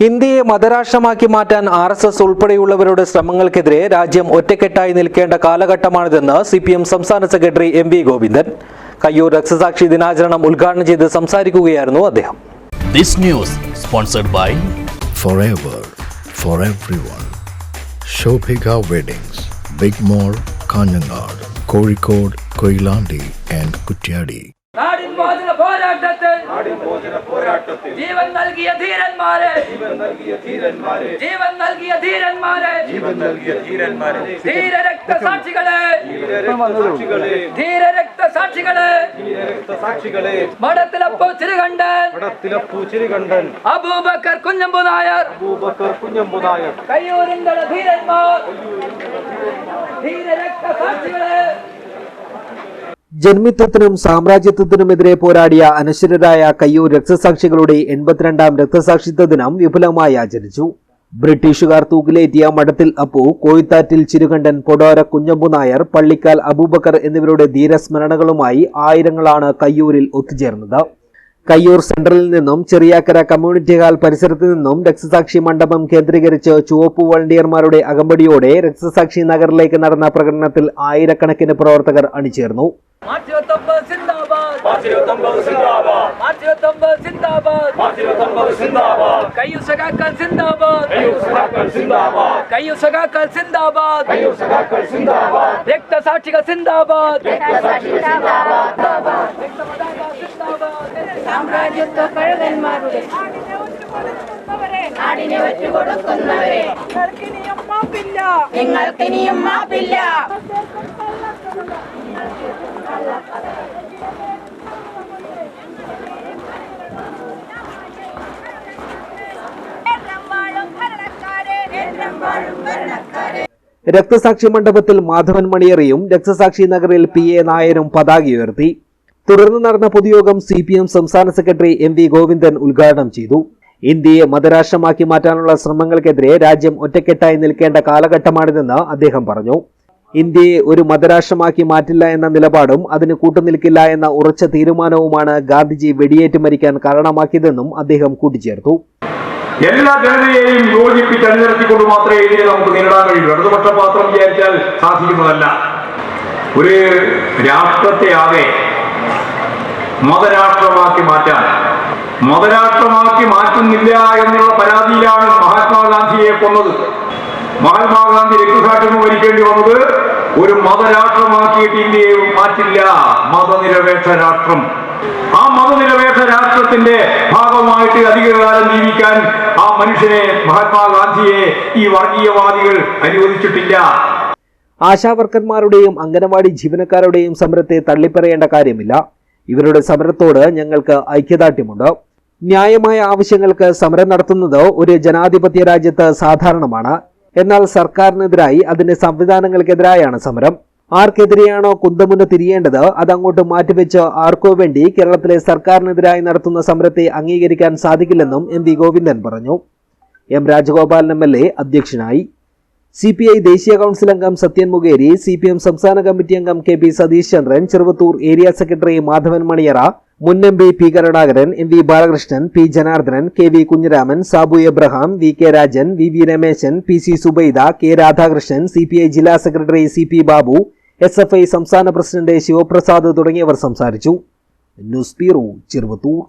ഇന്ത്യയെ മതരാഷ്ട്രമാക്കി മാറ്റാൻ ആർ എസ് എസ് ഉൾപ്പെടെയുള്ളവരുടെ ശ്രമങ്ങൾക്കെതിരെ രാജ്യം ഒറ്റക്കെട്ടായി നിൽക്കേണ്ട കാലഘട്ടമാണിതെന്ന് സി പി എം സംസ്ഥാന secretary M V Govindan Kayyur രക്തസാക്ഷി ദിനാചരണം ഉദ്ഘാടനം ചെയ്ത് സംസാരിക്കുകയായിരുന്നു അദ്ദേഹം This news sponsored by forever for everyone. Shobhika Weddings, Big mall Kanhangad Kozhikode Koilandi and Kutyadi. നാടിൻ മോചന പോരാട്ടത്തിൽ ജീവൻ നൽകിയ ധീരന്മാരെ. ജീവൻ നൽകിയ ധീരന്മാരെ. ജീവൻ നൽകിയ ധീരന്മാരെ. ധീര രക്തസാക്ഷികളെ ധീര രക്തസാക്ഷികളെ ചിരുകണ്ടൻ മഠത്തിലപ്പൂ ചിരുകണ്ടൻ അബൂബക്കർ കുഞ്ഞമ്പു നായർ. അബൂബക്കർ കുഞ്ഞമ്പുനായർ കയ്യൂരിന്തള ധീരന്മാർ. ധീര രക്തസാക്ഷികളെ ജന്മിത്വത്തിനും സാമ്രാജ്യത്വത്തിനുമെതിരെ പോരാടിയ അനശ്വരരായ കയ്യൂർ രക്തസാക്ഷികളുടെ എൺപത്തിരണ്ടാം രക്തസാക്ഷിത്വ ദിനം വിപുലമായി ആചരിച്ചു. ബ്രിട്ടീഷുകാർ തൂക്കിലേറ്റിയ മഠത്തിൽ അപ്പു കോയിത്താറ്റിൽ ചിരുകണ്ഠൻ പൊടോര കുഞ്ഞമ്പു നായർ പള്ളിക്കാൽ അബൂബക്കർ എന്നിവരുടെ ധീരസ്മരണകളുമായി ആയിരങ്ങളാണ് കയ്യൂരിൽ ഒത്തുചേർന്നത്. കയ്യൂർ സെന്ററിൽ നിന്നും ചെറിയാക്കര കമ്മ്യൂണിറ്റി ഹാൾ പരിസരത്ത് നിന്നും രക്തസാക്ഷി മണ്ഡപം കേന്ദ്രീകരിച്ച് ചുവപ്പ് വളണ്ടിയർമാരുടെ അകമ്പടിയോടെ രക്തസാക്ഷി നഗറിലേക്ക് നടന്ന പ്രകടനത്തിൽ ആയിരക്കണക്കിന് പ്രവർത്തകർ അണിചേർന്നു. രക്തസാക്ഷികൾ സിന്ദാബാദ്. സാമ്രാജ്യത്വ കഴുകന്മാരുടെ നാടിനെ നിങ്ങൾക്കിനിയും മാപ്പില്ല. നിങ്ങൾക്കിനിയും മാപ്പില്ല. രക്തസാക്ഷി മണ്ഡപത്തിൽ മാധവൻ മണിയറിയും രക്തസാക്ഷി നഗറിൽ പി എ നായരും പതാക ഉയർത്തി. തുടർന്ന് നടന്ന പൊതുയോഗം സി പി എം സംസ്ഥാന സെക്രട്ടറി എം വി ഗോവിന്ദൻ ഉദ്ഘാടനം ചെയ്തു. ഇന്ത്യയെ മതരാഷ്ട്രമാക്കി മാറ്റാനുള്ള ശ്രമങ്ങൾക്കെതിരെ രാജ്യം ഒറ്റക്കെട്ടായി നിൽക്കേണ്ട കാലഘട്ടമാണിതെന്ന് അദ്ദേഹം പറഞ്ഞു. ഇന്ത്യയെ ഒരു മതരാഷ്ട്രമാക്കി മാറ്റില്ല എന്ന നിലപാടും അതിന് കൂട്ടുനിൽക്കില്ല എന്ന ഉറച്ച തീരുമാനവുമാണ് ഗാന്ധിജി വെടിയേറ്റ് മരിക്കാൻ കാരണമാക്കിയതെന്നും അദ്ദേഹം കൂട്ടിച്ചേർത്തു. എല്ലാ ജനതയെയും യോജിപ്പിച്ച് അണിനിരത്തിക്കൊണ്ട് മാത്രമേ ഇതിനെ നമുക്ക് നേരിടാൻ കഴിയൂ. ഇടതുപക്ഷ പാത്രം വിചാരിച്ചാൽ സാധിക്കുന്നതല്ല. ഒരു രാഷ്ട്രത്തെ ആകെ മതരാഷ്ട്രമാക്കി മാറ്റാൻ. മതരാഷ്ട്രമാക്കി മാറ്റുന്നില്ല എന്നുള്ള പരാതിയിലാണ് മഹാത്മാഗാന്ധിയെ കൊന്നത്. മഹാത്മാഗാന്ധി രക്തസാക്ഷിന് മരിക്കേണ്ടി വന്നത് ഒരു മതരാഷ്ട്രമാക്കിയിട്ട് ഇന്ത്യയെ മാറ്റില്ല. മതനിരപേക്ഷ രാഷ്ട്രം. ആ മതനിരപേക്ഷ രാഷ്ട്രത്തിന്റെ ഭാഗമായിട്ട് അധികകാലം ജീവിക്കാൻ ആ മനുഷ്യനെ മഹാത്മാഗാന്ധിയെ ഈ വർഗീയവാദികൾ അനുവദിച്ചിട്ടില്ല. ആശാവർക്കന്മാരുടെയും അംഗനവാടി ജീവനക്കാരുടെയും സമരത്തെ തള്ളിപ്പറയേണ്ട കാര്യമില്ല. ഇവരുടെ സമരത്തോട് ഞങ്ങൾക്ക് ഐക്യദാർഢ്യമുണ്ട്. ന്യായമായ ആവശ്യങ്ങൾക്ക് സമരം നടത്തുന്നത് ഒരു ജനാധിപത്യ രാജ്യത്ത് സാധാരണമാണ്. എന്നാൽ സർക്കാരിനെതിരായി അതിന്റെ സംവിധാനങ്ങൾക്കെതിരായാണ് സമരം. ആർക്കെതിരെയാണോ കുന്തമുന തിരിയേണ്ടത് അതങ്ങോട്ട് മാറ്റിവെച്ച് ആർക്കോ വേണ്ടി കേരളത്തിലെ സർക്കാരിനെതിരായി നടത്തുന്ന സമരത്തെ അംഗീകരിക്കാൻ സാധിക്കില്ലെന്നും എം വി ഗോവിന്ദൻ പറഞ്ഞു. M Rajagopalan M L A അധ്യക്ഷനായി. സി പി ഐ ദേശീയ കൗൺസിൽ അംഗം Sathyan Mukheri C P M സംസ്ഥാന കമ്മിറ്റി അംഗം K P Satheesh Chandran Cheruvathur area secretary Madhavan Maniyara മുൻ M P P Karunakaran M V Balakrishnan P Janardhanan K V Kunhiraman Sabu Abraham V K Rajan V V Rameshan P C Subaida K Radhakrishnan C P I ജില്ലാ secretary C P Babu S F I സംസ്ഥാന president Sivaprasad തുടങ്ങിയവർ സംസാരിച്ചു. News bureau Cheruvathur.